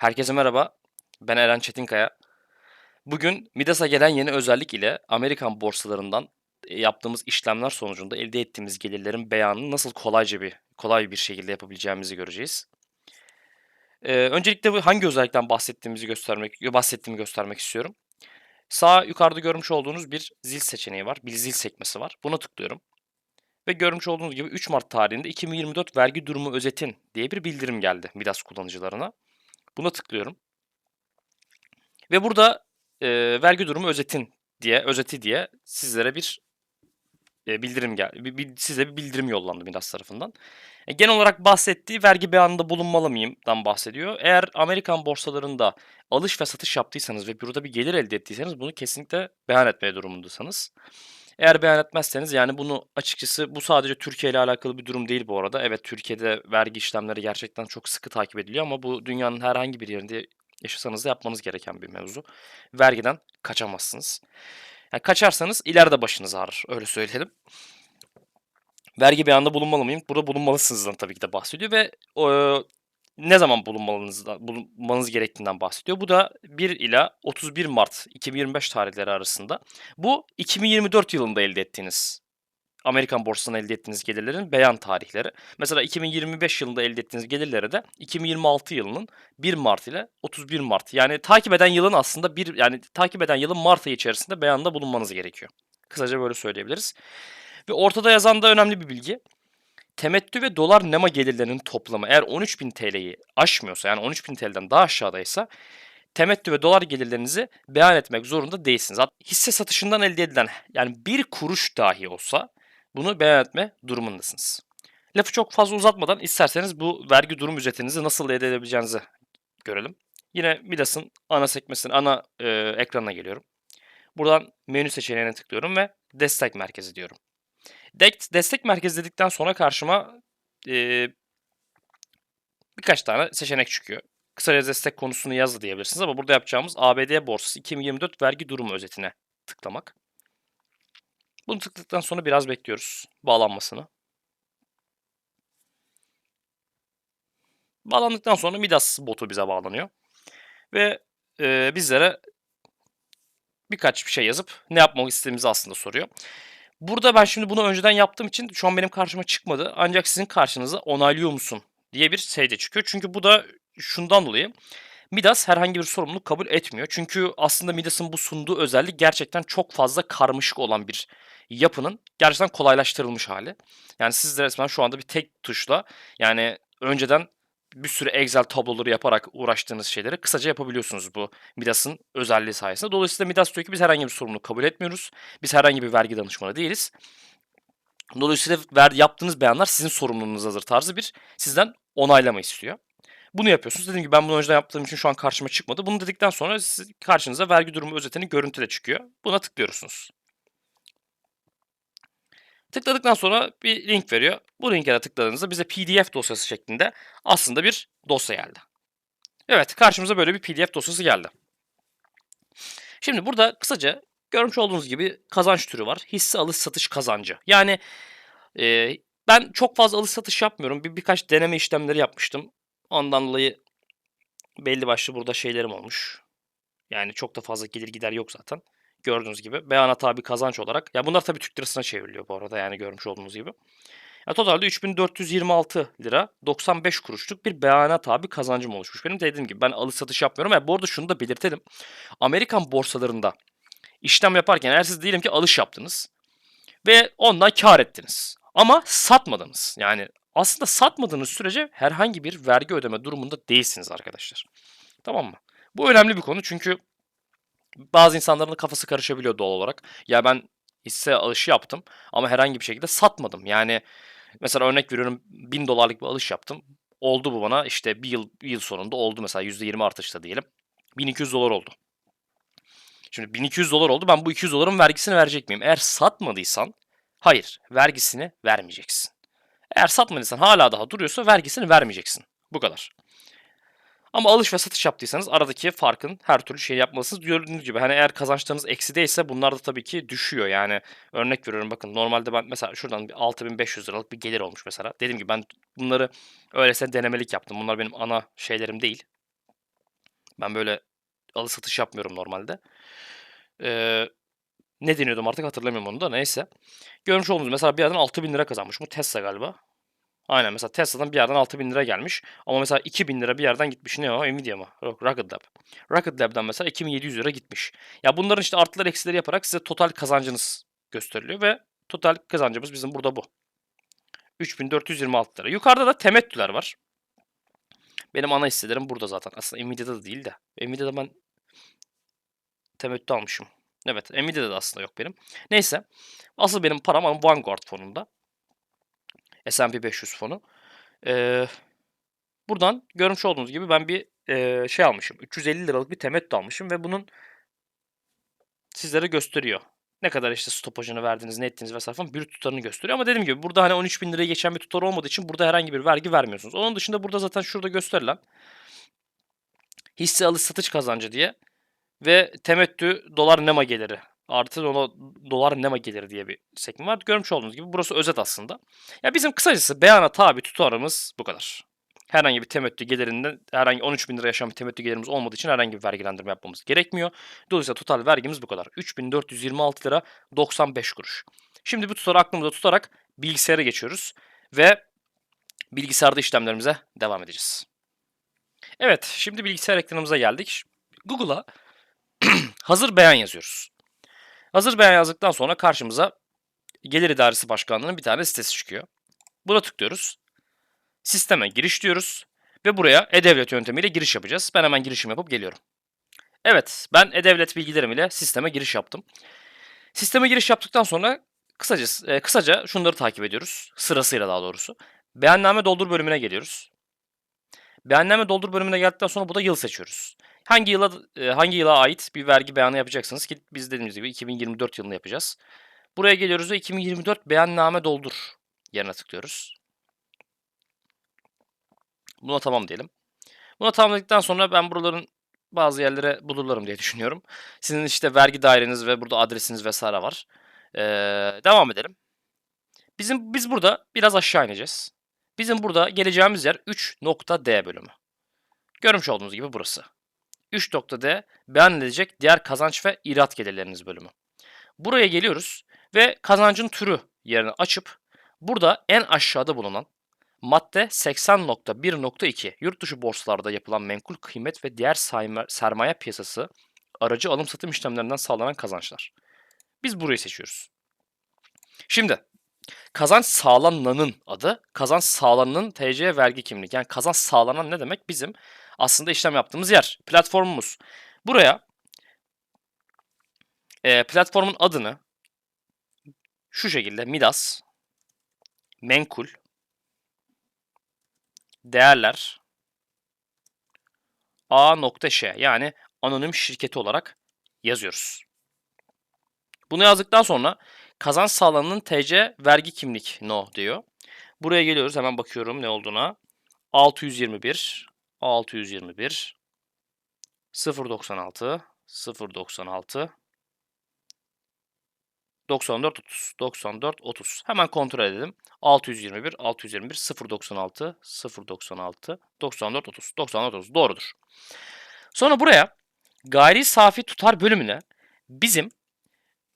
Herkese merhaba. Ben Eren Çetinkaya. Bugün Midas'a gelen yeni özellik ile Amerikan borsalarından e, yaptığımız işlemler sonucunda elde ettiğimiz gelirlerin beyanını nasıl kolayca bir kolay bir şekilde yapabileceğimizi göreceğiz. Ee, öncelikle hangi özellikten bahsettiğimizi göstermek bahsettiğimi göstermek istiyorum. Sağ yukarıda görmüş olduğunuz bir zil seçeneği var. Bir zil sekmesi var. Buna tıklıyorum. Ve görmüş olduğunuz gibi 3 Mart tarihinde 2024 vergi durumu özetin diye bir bildirim geldi Midas kullanıcılarına. Buna tıklıyorum. Ve burada e, vergi durumu özetin diye özeti diye sizlere bir e, bildirim gel bir, bir- size bir bildirim yollandı Midas tarafından. E, genel olarak bahsettiği vergi beyanında bulunmalı mıyımdan bahsediyor. Eğer Amerikan borsalarında alış ve satış yaptıysanız ve burada bir gelir elde ettiyseniz bunu kesinlikle beyan etmeye durumundasınız. Eğer beyan etmezseniz yani bunu açıkçası bu sadece Türkiye ile alakalı bir durum değil bu arada. Evet Türkiye'de vergi işlemleri gerçekten çok sıkı takip ediliyor ama bu dünyanın herhangi bir yerinde yaşasanız da yapmanız gereken bir mevzu. Vergiden kaçamazsınız. Yani kaçarsanız ileride başınız ağrır öyle söyleyelim. Vergi beyanında bulunmalı mıyım? Burada bulunmalısınızdan tabii ki de bahsediyor ve e, ne zaman bulunmalınızdan, bulunmanız gerektiğinden bahsediyor. Bu da 1 ila 31 Mart 2025 tarihleri arasında. Bu 2024 yılında elde ettiğiniz Amerikan borsasından elde ettiğiniz gelirlerin beyan tarihleri. Mesela 2025 yılında elde ettiğiniz gelirlere de 2026 yılının 1 Mart ile 31 Mart. Yani takip eden yılın aslında bir yani takip eden yılın Mart ayı içerisinde beyanda bulunmanız gerekiyor. Kısaca böyle söyleyebiliriz. Ve ortada yazan da önemli bir bilgi. Temettü ve dolar nema gelirlerinin toplamı eğer 13.000 TL'yi aşmıyorsa yani 13.000 TL'den daha aşağıdaysa temettü ve dolar gelirlerinizi beyan etmek zorunda değilsiniz. Hatta Hisse satışından elde edilen yani bir kuruş dahi olsa bunu beyan etme durumundasınız. Lafı çok fazla uzatmadan isterseniz bu vergi durum ücretinizi nasıl elde edebileceğinizi görelim. Yine Midas'ın ana sekmesinin ana e, ekranına geliyorum. Buradan menü seçeneğine tıklıyorum ve destek merkezi diyorum. Destek merkezi dedikten sonra karşıma e, birkaç tane seçenek çıkıyor. Kısaca destek konusunu yazdı diyebilirsiniz ama burada yapacağımız ABD borsası 2024 vergi durumu özetine tıklamak. Bunu tıkladıktan sonra biraz bekliyoruz bağlanmasını. Bağlandıktan sonra Midas botu bize bağlanıyor. Ve e, bizlere birkaç bir şey yazıp ne yapmak istediğimizi aslında soruyor. Burada ben şimdi bunu önceden yaptığım için şu an benim karşıma çıkmadı. Ancak sizin karşınıza onaylıyor musun diye bir şey de çıkıyor. Çünkü bu da şundan dolayı Midas herhangi bir sorumluluk kabul etmiyor. Çünkü aslında Midas'ın bu sunduğu özellik gerçekten çok fazla karmaşık olan bir yapının gerçekten kolaylaştırılmış hali. Yani siz de resmen şu anda bir tek tuşla yani önceden bir sürü Excel tabloları yaparak uğraştığınız şeyleri kısaca yapabiliyorsunuz bu Midas'ın özelliği sayesinde. Dolayısıyla Midas diyor ki biz herhangi bir sorumluluk kabul etmiyoruz. Biz herhangi bir vergi danışmanı değiliz. Dolayısıyla ver, yaptığınız beyanlar sizin sorumluluğunuzdadır tarzı bir sizden onaylama istiyor. Bunu yapıyorsunuz. Dediğim gibi ben bunu önceden yaptığım için şu an karşıma çıkmadı. Bunu dedikten sonra siz, karşınıza vergi durumu özetini görüntüde çıkıyor. Buna tıklıyorsunuz. Tıkladıktan sonra bir link veriyor. Bu linke de tıkladığınızda bize PDF dosyası şeklinde aslında bir dosya geldi. Evet karşımıza böyle bir PDF dosyası geldi. Şimdi burada kısaca görmüş olduğunuz gibi kazanç türü var. Hisse alış satış kazancı. Yani e, ben çok fazla alış satış yapmıyorum. Bir birkaç deneme işlemleri yapmıştım. Ondan dolayı belli başlı burada şeylerim olmuş. Yani çok da fazla gelir gider yok zaten. Gördüğünüz gibi beyanat tabi kazanç olarak. Ya bunlar tabii Türk lirasına çevriliyor bu arada yani görmüş olduğunuz gibi. Ya totalde 3426 lira 95 kuruşluk bir beyanat tabi kazancım oluşmuş. Benim de dediğim gibi ben alış satış yapmıyorum. Ya bu arada şunu da belirtelim. Amerikan borsalarında işlem yaparken eğer siz diyelim ki alış yaptınız ve ondan kar ettiniz. Ama satmadınız. Yani aslında satmadığınız sürece herhangi bir vergi ödeme durumunda değilsiniz arkadaşlar. Tamam mı? Bu önemli bir konu çünkü bazı insanların kafası karışabiliyor doğal olarak. Ya ben hisse alışı yaptım ama herhangi bir şekilde satmadım. Yani mesela örnek veriyorum 1000 dolarlık bir alış yaptım. Oldu bu bana işte bir yıl, bir yıl sonunda oldu mesela %20 artışta diyelim. 1200 dolar oldu. Şimdi 1200 dolar oldu. Ben bu 200 doların vergisini verecek miyim? Eğer satmadıysan hayır vergisini vermeyeceksin. Eğer satmadıysan hala daha duruyorsa vergisini vermeyeceksin. Bu kadar. Ama alış ve satış yaptıysanız aradaki farkın her türlü şey yapmalısınız. Gördüğünüz gibi hani eğer kazançlarınız eksi değilse bunlar da tabii ki düşüyor. Yani örnek veriyorum bakın normalde ben mesela şuradan bir 6500 liralık bir gelir olmuş mesela. Dediğim gibi ben bunları öylesine denemelik yaptım. Bunlar benim ana şeylerim değil. Ben böyle alış satış yapmıyorum normalde. Ee, ne deniyordum artık hatırlamıyorum onu da neyse. Görmüş olduğunuz mesela bir yerden 6000 lira kazanmış. Bu Tesla galiba. Aynen mesela Tesla'dan bir yerden 6000 lira gelmiş. Ama mesela 2000 lira bir yerden gitmiş. Ne o? Nvidia mı? Yok Rocket Lab. Rocket Lab'dan mesela 2700 lira gitmiş. Ya bunların işte artıları eksileri yaparak size total kazancınız gösteriliyor ve total kazancımız bizim burada bu. 3426 lira. Yukarıda da temettüler var. Benim ana hisselerim burada zaten. Aslında Nvidia'da da değil de. Nvidia'da ben temettü almışım. Evet Nvidia'da da aslında yok benim. Neyse. Asıl benim param Vanguard fonunda. S&P 500 fonu. Ee, buradan görmüş olduğunuz gibi ben bir e, şey almışım. 350 liralık bir temettü almışım ve bunun sizlere gösteriyor. Ne kadar işte stopajını verdiniz, ne ettiniz vesaire falan bir tutarını gösteriyor. Ama dediğim gibi burada hani 13 bin liraya geçen bir tutar olmadığı için burada herhangi bir vergi vermiyorsunuz. Onun dışında burada zaten şurada gösterilen hisse alış satış kazancı diye ve temettü dolar nema geliri artı dola- dolar nema geliri diye bir sekme var. Görmüş olduğunuz gibi burası özet aslında. Ya bizim kısacası beyana tabi tutarımız bu kadar. Herhangi bir temettü gelirinden herhangi 13 bin lira yaşayan bir temettü gelirimiz olmadığı için herhangi bir vergilendirme yapmamız gerekmiyor. Dolayısıyla total vergimiz bu kadar. 3426 lira 95 kuruş. Şimdi bu tutarı aklımızda tutarak bilgisayara geçiyoruz ve bilgisayarda işlemlerimize devam edeceğiz. Evet, şimdi bilgisayar ekranımıza geldik. Google'a hazır beyan yazıyoruz. Hazır beyan yazdıktan sonra karşımıza Gelir İdaresi Başkanlığı'nın bir tane sitesi çıkıyor. Buna tıklıyoruz. Sisteme giriş diyoruz. Ve buraya e-devlet yöntemiyle giriş yapacağız. Ben hemen girişim yapıp geliyorum. Evet, ben e-devlet bilgilerim ile sisteme giriş yaptım. Sisteme giriş yaptıktan sonra kısaca, e, kısaca şunları takip ediyoruz. Sırasıyla daha doğrusu. Beyanname doldur bölümüne geliyoruz. Beyanname doldur bölümüne geldikten sonra burada yıl seçiyoruz. Hangi yıla e, hangi yıla ait bir vergi beyanı yapacaksınız ki biz dediğimiz gibi 2024 yılını yapacağız. Buraya geliyoruz ve 2024 beyanname doldur yerine tıklıyoruz. Buna tamam diyelim. Buna tamamladıktan sonra ben buraların bazı yerlere bulurlarım diye düşünüyorum. Sizin işte vergi daireniz ve burada adresiniz vesaire var. Ee, devam edelim. Bizim biz burada biraz aşağı ineceğiz. Bizim burada geleceğimiz yer 3.D bölümü. Görmüş olduğunuz gibi burası. 3.D beyan edilecek diğer kazanç ve irat gelirleriniz bölümü. Buraya geliyoruz ve kazancın türü yerini açıp burada en aşağıda bulunan madde 80.1.2 yurt dışı borsalarda yapılan menkul kıymet ve diğer sermaye piyasası aracı alım satım işlemlerinden sağlanan kazançlar. Biz burayı seçiyoruz. Şimdi kazanç sağlananın adı kazanç sağlananın TC vergi kimliği. Yani kazanç sağlanan ne demek? Bizim aslında işlem yaptığımız yer, platformumuz. Buraya e, platformun adını şu şekilde Midas, menkul, değerler, A.Ş yani anonim şirketi olarak yazıyoruz. Bunu yazdıktan sonra kazanç sağlananın TC vergi kimlik no diyor. Buraya geliyoruz hemen bakıyorum ne olduğuna. 621 621 096 096 94 30 94 30 hemen kontrol edelim. 621 621 096 096 94 30 94 30 doğrudur. Sonra buraya gayri safi tutar bölümüne bizim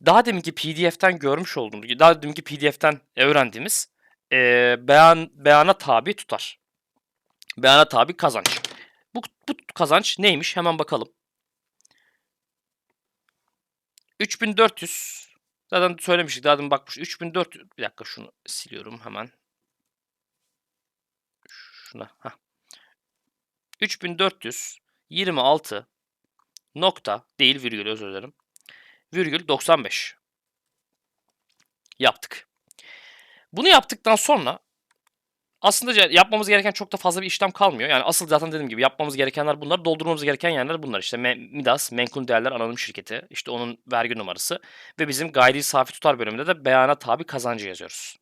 daha deminki PDF'ten görmüş olduğumuz, daha deminki PDF'ten öğrendiğimiz eee, beyan beyana tabi tutar. Beyana tabi kazanç. Bu, bu kazanç neymiş? Hemen bakalım. 3400 zaten söylemiştik. Daha demin bakmış. 3400 bir dakika şunu siliyorum hemen. Şuna. Heh. 3426 nokta değil virgül özür dilerim. Virgül 95 yaptık. Bunu yaptıktan sonra aslında yapmamız gereken çok da fazla bir işlem kalmıyor. Yani asıl zaten dediğim gibi yapmamız gerekenler bunlar. Doldurmamız gereken yerler bunlar. İşte Midas, Menkul Değerler Anonim Şirketi. işte onun vergi numarası. Ve bizim gayri safi tutar bölümünde de beyana tabi kazancı yazıyoruz.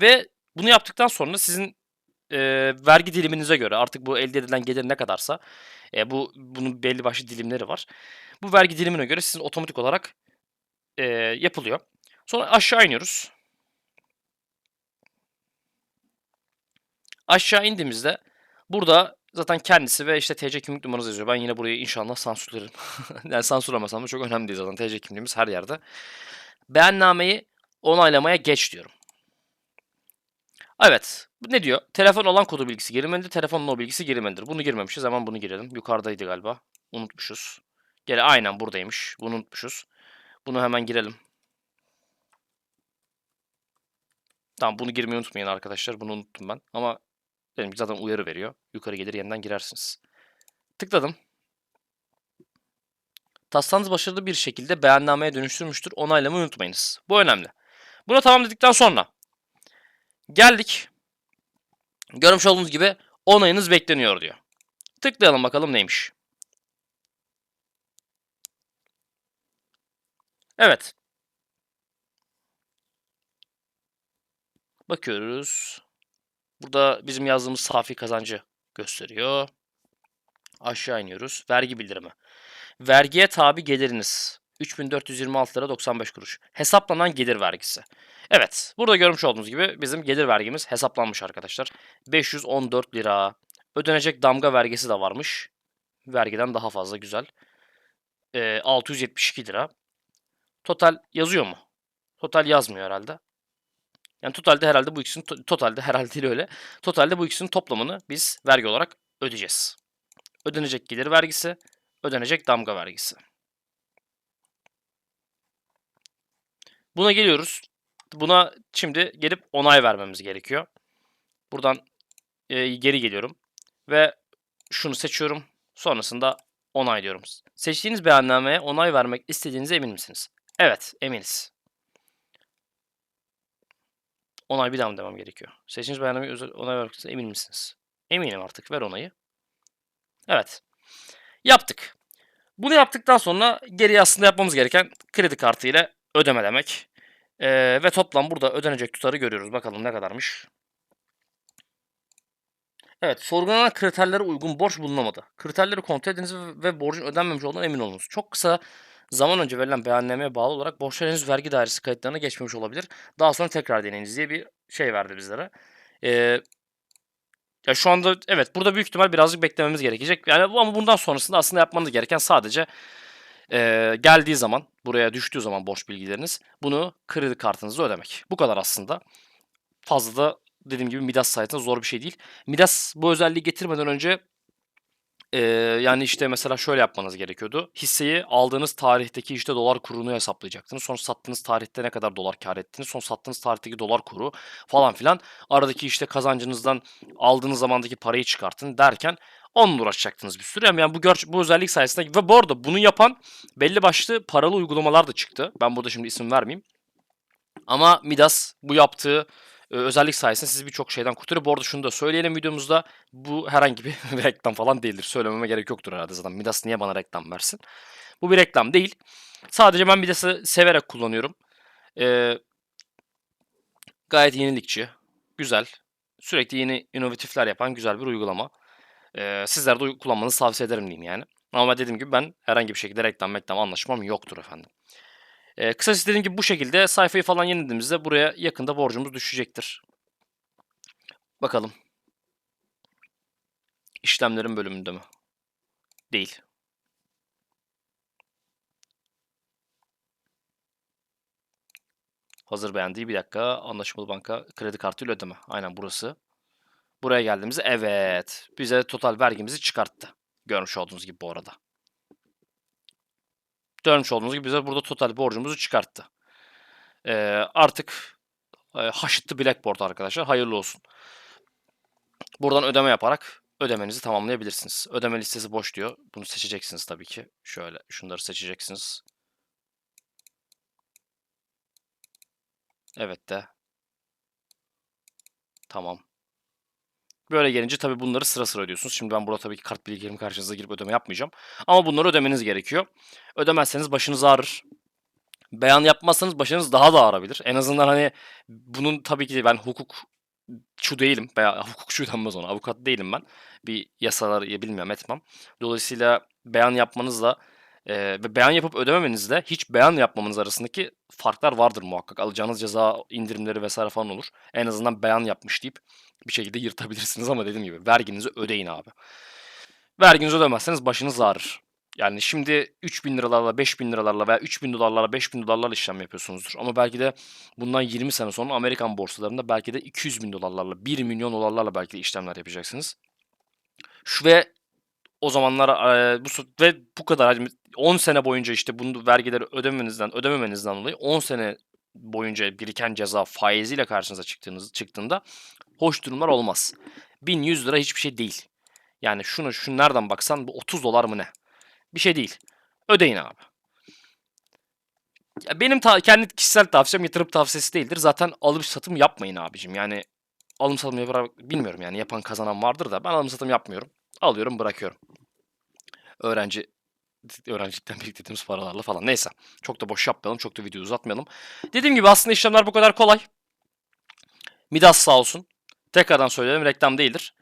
Ve bunu yaptıktan sonra sizin e, vergi diliminize göre artık bu elde edilen gelir ne kadarsa e, bu bunun belli başlı dilimleri var. Bu vergi dilimine göre sizin otomatik olarak e, yapılıyor. Sonra aşağı iniyoruz. Aşağı indiğimizde burada zaten kendisi ve işte TC kimlik numaranız yazıyor. Ben yine burayı inşallah sansürlerim. yani sansürlemesem de çok önemli değil zaten. TC kimliğimiz her yerde. Beyannameyi onaylamaya geç diyorum. Evet. Ne diyor? Telefon olan kodu bilgisi girmelidir. Telefonun o bilgisi girmelidir. Bunu girmemişiz. Hemen bunu girelim. Yukarıdaydı galiba. Unutmuşuz. Gele aynen buradaymış. Bunu unutmuşuz. Bunu hemen girelim. Tamam bunu girmeyi unutmayın arkadaşlar. Bunu unuttum ben. Ama benim zaten uyarı veriyor. Yukarı gelir yeniden girersiniz. Tıkladım. Taslağınız başarılı bir şekilde beyannameye dönüştürmüştür. Onaylamayı unutmayınız. Bu önemli. Buna tamam dedikten sonra geldik. Görmüş olduğunuz gibi onayınız bekleniyor diyor. Tıklayalım bakalım neymiş. Evet. Bakıyoruz. Burada bizim yazdığımız safi kazancı gösteriyor. Aşağı iniyoruz. Vergi bildirimi. Vergiye tabi geliriniz. 3426 lira 95 kuruş. Hesaplanan gelir vergisi. Evet, burada görmüş olduğunuz gibi bizim gelir vergimiz hesaplanmış arkadaşlar. 514 lira. Ödenecek damga vergisi de varmış. Vergiden daha fazla güzel. Ee, 672 lira. Total yazıyor mu? Total yazmıyor herhalde. Yani totalde herhalde bu ikisinin to- totalde herhalde değil öyle. Totalde bu ikisinin toplamını biz vergi olarak ödeyeceğiz. Ödenecek gelir vergisi, ödenecek damga vergisi. Buna geliyoruz. Buna şimdi gelip onay vermemiz gerekiyor. Buradan e, geri geliyorum ve şunu seçiyorum. Sonrasında onay diyorum. Seçtiğiniz beyannameye onay vermek istediğinize emin misiniz? Evet, eminiz. Onay bir daha mı demem gerekiyor? Seçtiğiniz beyannameye özel onay vermek emin misiniz? Eminim artık. Ver onayı. Evet. Yaptık. Bunu yaptıktan sonra geriye aslında yapmamız gereken kredi kartı ile ödemelemek. Ee, ve toplam burada ödenecek tutarı görüyoruz. Bakalım ne kadarmış. Evet, sorgulanan kriterlere uygun borç bulunamadı. Kriterleri kontrol ediniz ve borcun ödenmemiş olduğuna emin olunuz. Çok kısa zaman önce verilen beyannameye bağlı olarak borçlar henüz vergi dairesi kayıtlarına geçmemiş olabilir. Daha sonra tekrar deneyiniz diye bir şey verdi bizlere. Ee, ya şu anda evet burada büyük ihtimal birazcık beklememiz gerekecek. Yani ama bundan sonrasında aslında yapmanız gereken sadece eee, geldiği zaman buraya düştüğü zaman borç bilgileriniz bunu kredi kartınızla ödemek. Bu kadar aslında. Fazla da dediğim gibi Midas sayesinde zor bir şey değil. Midas bu özelliği getirmeden önce eee, yani işte mesela şöyle yapmanız gerekiyordu. Hisseyi aldığınız tarihteki işte dolar kurunu hesaplayacaktınız. Sonra sattığınız tarihte ne kadar dolar kar ettiniz. Sonra sattığınız tarihteki dolar kuru falan filan. Aradaki işte kazancınızdan aldığınız zamandaki parayı çıkartın derken onunla uğraşacaktınız bir süre. Yani bu, gör- bu özellik sayesinde ve bu arada bunu yapan belli başlı paralı uygulamalar da çıktı. Ben burada şimdi isim vermeyeyim. Ama Midas bu yaptığı özellik sayesinde sizi birçok şeyden kurtarıyor. Bu arada şunu da söyleyelim videomuzda. Bu herhangi bir reklam falan değildir. Söylememe gerek yoktur herhalde zaten. Midas niye bana reklam versin? Bu bir reklam değil. Sadece ben Midas'ı severek kullanıyorum. Ee, gayet yenilikçi. Güzel. Sürekli yeni inovatifler yapan güzel bir uygulama. Ee, sizler de kullanmanızı tavsiye ederim diyeyim yani. Ama dediğim gibi ben herhangi bir şekilde reklam reklam anlaşmam yoktur efendim. Ee, kısacası dediğim gibi bu şekilde sayfayı falan yenilediğimizde buraya yakında borcumuz düşecektir. Bakalım. İşlemlerin bölümünde mi? Değil. Hazır beğendiği bir dakika. Anlaşmalı banka kredi kartıyla ödeme. Aynen burası. Buraya geldiğimizde evet. Bize total vergimizi çıkarttı. Görmüş olduğunuz gibi bu arada. Görmüş olduğunuz gibi bize burada total borcumuzu çıkarttı. Ee, artık e, haşıttı Blackboard arkadaşlar. Hayırlı olsun. Buradan ödeme yaparak ödemenizi tamamlayabilirsiniz. Ödeme listesi boş diyor. Bunu seçeceksiniz tabii ki. Şöyle şunları seçeceksiniz. Evet de. Tamam. Böyle gelince tabii bunları sıra sıra ödüyorsunuz. Şimdi ben burada tabii ki kart bilgilerimi karşınıza girip ödeme yapmayacağım. Ama bunları ödemeniz gerekiyor. Ödemezseniz başınız ağrır. Beyan yapmazsanız başınız daha da ağrabilir. En azından hani bunun tabii ki ben hukukçu değilim. Veya hukukçu denmez ona. Avukat değilim ben. Bir yasaları bilmiyorum etmem. Dolayısıyla beyan yapmanızla ve beyan yapıp ödememenizle hiç beyan yapmamanız arasındaki farklar vardır muhakkak. Alacağınız ceza indirimleri vesaire falan olur. En azından beyan yapmış deyip bir şekilde yırtabilirsiniz ama dediğim gibi verginizi ödeyin abi. Verginizi ödemezseniz başınız ağrır. Yani şimdi 3000 liralarla, 5000 liralarla veya 3000 dolarlarla, 5000 dolarlarla işlem yapıyorsunuzdur. Ama belki de bundan 20 sene sonra Amerikan borsalarında belki de 200 bin dolarlarla, 1 milyon dolarlarla belki de işlemler yapacaksınız. Şu ve o zamanlar eee, bu ve bu kadar hani 10 sene boyunca işte bunu vergileri ödememenizden ödememenizden dolayı 10 sene boyunca biriken ceza faiziyle karşınıza çıktığınız çıktığında hoş durumlar olmaz. 1100 lira hiçbir şey değil. Yani şunu şu nereden baksan bu 30 dolar mı ne? Bir şey değil. Ödeyin abi. Ya benim ta- kendi kişisel tavsiyem yatırım tavsiyesi değildir. Zaten alım satım yapmayın abicim. Yani alım satım yaparak bilmiyorum yani yapan kazanan vardır da ben alım satım yapmıyorum. Alıyorum bırakıyorum. Öğrenci öğrencilikten biriktirdiğimiz paralarla falan. Neyse. Çok da boş yapmayalım. Çok da video uzatmayalım. Dediğim gibi aslında işlemler bu kadar kolay. Midas sağ olsun. Tekrardan söyleyelim reklam değildir.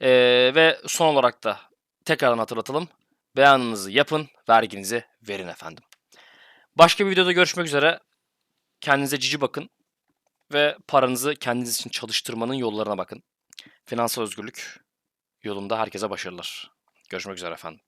Ee, ve son olarak da tekrardan hatırlatalım. Beyanınızı yapın, verginizi verin efendim. Başka bir videoda görüşmek üzere. Kendinize cici bakın ve paranızı kendiniz için çalıştırmanın yollarına bakın. Finansal özgürlük yolunda herkese başarılar. Görüşmek üzere efendim.